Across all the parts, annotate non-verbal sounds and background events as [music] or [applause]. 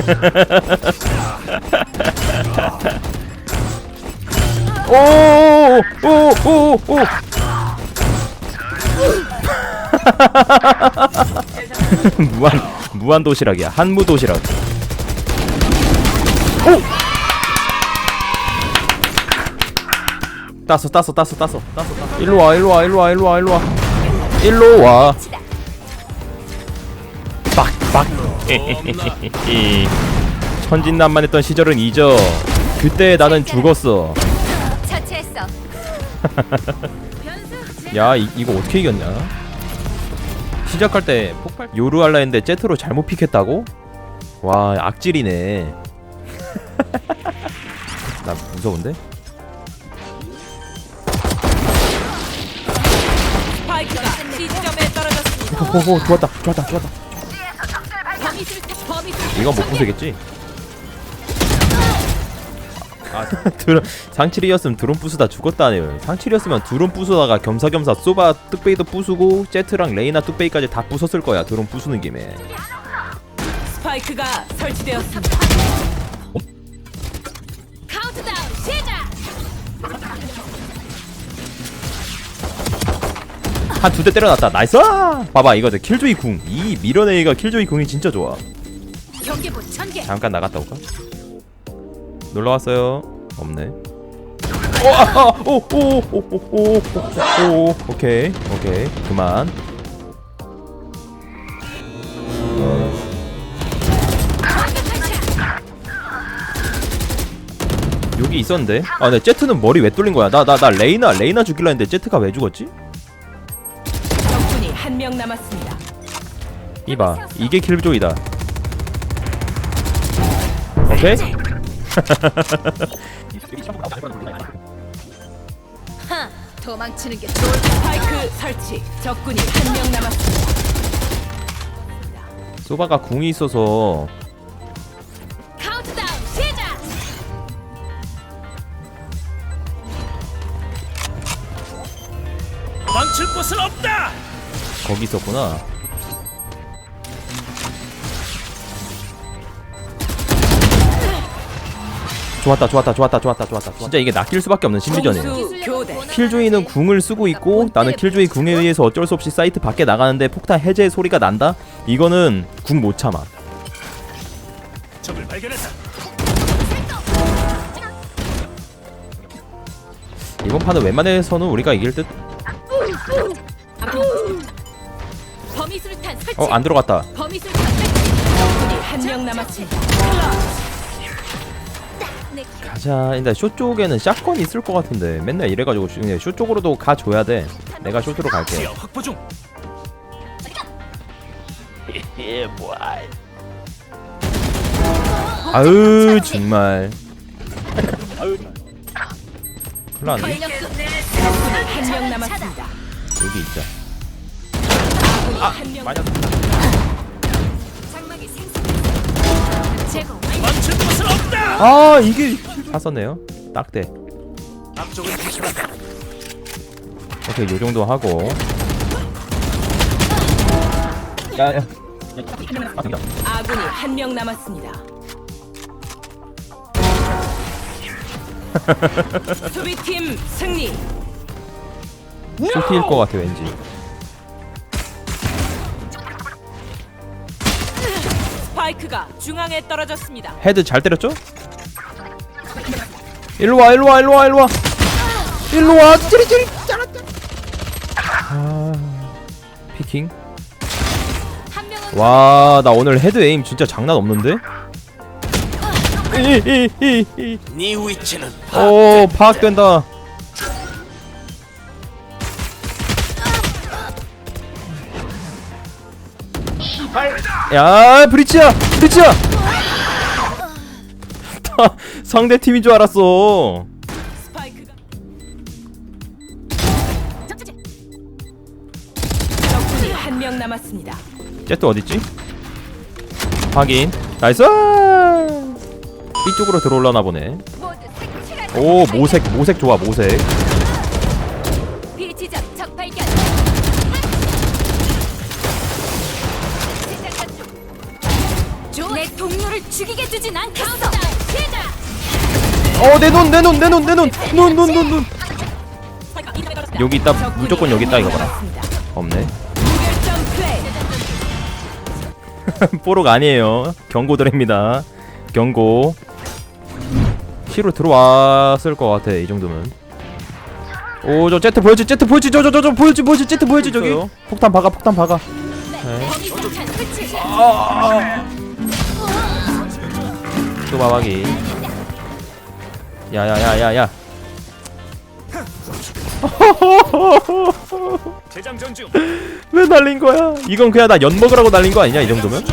[laughs] 오오오오오 무한 무한 도시락이야. 한무 도시락. 오! 따서 따서 따서 따서 따서 따서 일로 와 일로 와 일로 와 일로 와 일로 와. 일로 와 빡빡 [laughs] 천진난만했던 시절은 잊어 그때 나는 죽었어 처치했어. [laughs] 야 이, 이거 어떻게 이겼냐 시작할 때 폭발 요루 할라 했는데 제트로 잘못 픽했다고? 와 악질이네 [laughs] 나 무서운데? 스파이크가 C점에 떨어졌습니다. 호호 좋았다 좋았다 좋았다 이건 못 부수겠지? 아 [laughs] 드론 상칠이었으면 드론 부수다 죽었다네요 상칠이었으면 드론 부수다가 겸사겸사 소바 뚝배기도 부수고 제트랑 레이나 뚝배기까지 다 부쉈을 거야 드론 부수는 김에 스파이크가 설치되었습니다. 한 두 대 때려놨다. 나이스! 봐봐 이거 내 킬조이 궁이 밀어내기가 킬조이 궁이 진짜 좋아. 잠깐 나갔다 올까? 놀러왔어요. 없네. 어, 아, 아, 오오오오오오오 오케이 오케이. 그만. 여기 있었는데? 아네 제트는 머리 왜 뚫린 거야? 나 나 나 레이나 레이나 죽일라 했는데 제트가 왜 죽었지? 명 남았습니다. 이봐 이게 킬조이다 오케이? 하. 도망치는 게 좋을. 스파이크 설치. 적군이 한 명 남았습니다. 소바가 궁이 있어서 카운트다운 시작. 망칠 곳은 없다. 거기 있었구나 좋았다 좋았다 좋았다 좋았다 좋았다 진짜 이게 낚일 수밖에 없는 심리전이에요 교대. 킬조이는 궁을 쓰고 있고 나는 킬조이 궁에 의해서 어쩔 수 없이 사이트 밖에 나가는데 폭탄 해제 소리가 난다? 이거는 궁 못 참아. 이번 판은 웬만해서는 우리가 이길 듯? 범위술탄 설치. 어 안 들어갔다 범위술탄 설치. 적군이 한 명 남았습니다. 내 가자 일단 쇼 쪽에는 샷건이 있을 것 같은데 맨날 이래가지고 쇼- 그냥 쇼 쪽으로도 가줘야 돼 내가 쇼트로 갈게 확보 중. 아으 정말 큰일 났네 권력수. 한명 남았습니다. 여기 있자 망칠 없다. 아 이게 샀었네요 딱대 앞쪽은 비켜라. 오케이 요 정도 하고 야야 아군이 한 명 남았습니다. [laughs] 수비팀 승리. 쇼티일 것 같아 왠지 스파이크가 중앙에 떨어졌습니다. 헤드 잘 때렸죠? 일로 와 일로 와 일로 와 일로 와 일로 와 찌리찌리 잘랐다 아 피킹 한 명은 와 나 오늘 헤드 에임 진짜 장난 없는데? 이 이 이 이 네 위치는 오 파악된다 야 브리치야 브리치야 다 상대 팀인 줄 알았어 스파이크가 적재제. 적군이 한명 남았습니다. 제트 어딨지? 확인 나이스 이쪽으로 들어올라나 보네. 오 모색 모색 좋아 모색 동료를 죽이게 두진 않겠어. 시작. 어내 눈 내 눈 내 눈 내 눈 눈 눈 눈 눈 여기 있다 무조건 여기 있다 이거 봐라. 없네 [laughs] 플레이. 뽀록 아니에요 경고 드립니다 경고 시로 들어왔을 것 같아 이 정도면 오 저 제트 보여지 제트 보여지 저 저 저 저 보여지 보여지 제트 보여지 저기 폭탄 박아 폭탄 박아 네. 설치. 또 마박이 야야야야야. [laughs] 왜 날린 거야? 이건 그냥 나 연 먹으라고 날린 거 아니냐 이 정도면?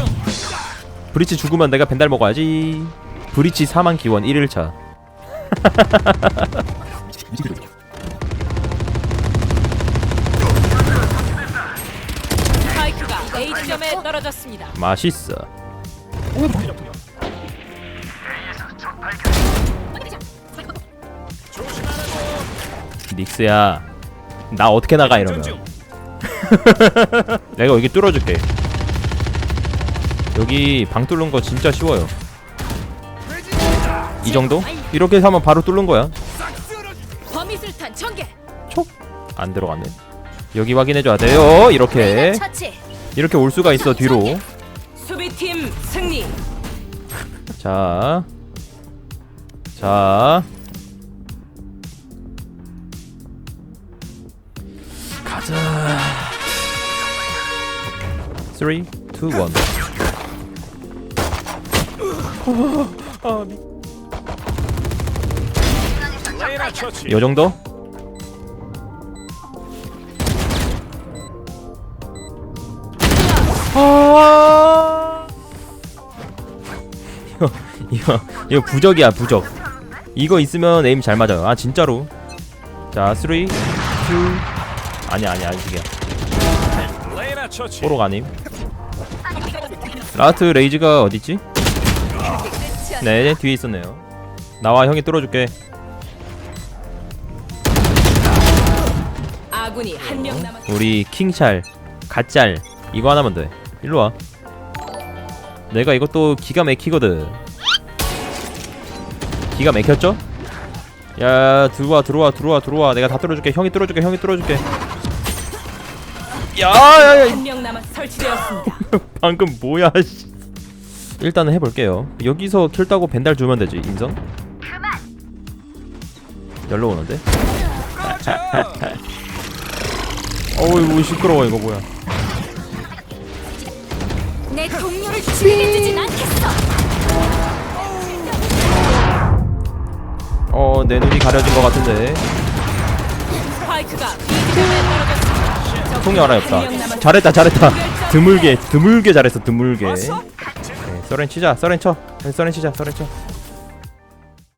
브리치 죽으면 내가 벤달 먹어야지. 브리치 사망 기원 1일차. 스파이크가 A 지점에 떨어졌습니다. 맛있어 닉스야 나 어떻게 나가 이러면. [laughs] 내가 여기 뚫어줄게. 여기 방 뚫는 거 진짜 쉬워요. 이 정도? 이렇게 하면 바로 뚫는 거야? 범위 술탄 전개. 안 들어갔네. 여기 확인해줘야 돼요. 이렇게. 처치. 이렇게 올 수가 있어 뒤로. 수비팀 승리. 자, 자, 자. 3, 2, 1. 레이나 처치. 요 정도? 아. 이거 이거 이거 부적이야 부적. 이거 있으면 에임 잘 맞아요. 아 진짜로. 자, 3, 2. 아니야 아니야. 레이나 처치. 뽀록 아님. 라트 레이즈가 어딨지? 네 뒤에 있었네요. 나와 형이 뚫어줄게. 아군이 한 명 남았. 우리 킹샬 갓짤 이거 하나만 돼 일로 와 내가 이것도 기가 막히거든 기가 막혔죠? 야 들어와 들어와 들어와 들어와 내가 다 뚫어줄게 형이 뚫어줄게 형이 뚫어줄게 야야야 한 명 남았 설치되었습니다. [laughs] 방금 뭐야 씨. 일단은 해볼게요 여기서 킬 따고 벤달 주면 되지 인성? 열로 오는데? [laughs] 어우 이거 시끄러워 이거 뭐야 내 동료를 두진 않겠어. 어내 눈이 가려진 것 같은데 스파이크가 B 지점에 떨어졌습니다. 통이 하나 없다. 잘했다 잘했다. 드물게 드물게 잘했어 드물게. 네, 서렌 치자 서렌 쳐. 네, 서렌 치자 서렌 쳐